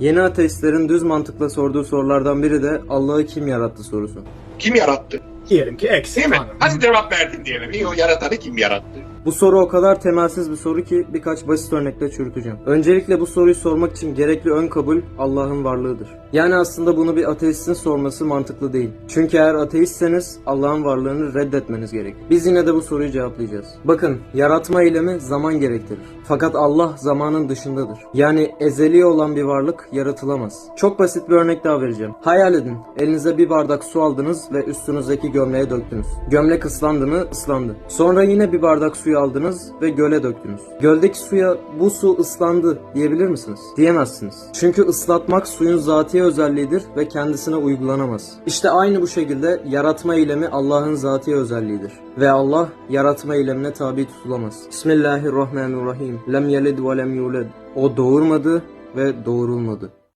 Yeni ateistlerin düz mantıkla sorduğu sorulardan biri de Allah'ı kim yarattı sorusu. Kim yarattı? Diyelim ki X. Değil mi? Tanrı. Hadi cevap verdin diyelim. İyi o yaratanı kim yarattı? Bu soru o kadar temelsiz bir soru ki birkaç basit örnekle çürüteceğim. Öncelikle bu soruyu sormak için gerekli ön kabul Allah'ın varlığıdır. Yani aslında bunu bir ateistin sorması mantıklı değil. Çünkü eğer ateistseniz Allah'ın varlığını reddetmeniz gerek. Biz yine de bu soruyu cevaplayacağız. Bakın yaratma eylemi zaman gerektirir. Fakat Allah zamanın dışındadır. Yani ezeli olan bir varlık yaratılamaz. Çok basit bir örnek daha vereceğim. Hayal edin. Elinize bir bardak su aldınız ve üstünüzdeki gömleğe döktünüz. Gömlek ıslandı mı? Islandı. Sonra yine bir bardak suyu aldınız ve göle döktünüz. Göldeki suya bu su ıslandı diyebilir misiniz? Diyemezsiniz. Çünkü ıslatmak suyun zati özelliğidir ve kendisine uygulanamaz. İşte aynı bu şekilde yaratma eylemi Allah'ın zati özelliğidir. Ve Allah yaratma eylemine tabi tutulamaz. Bismillahirrahmanirrahim. Lem yelid ve lem yulad. O doğurmadı ve doğurulmadı.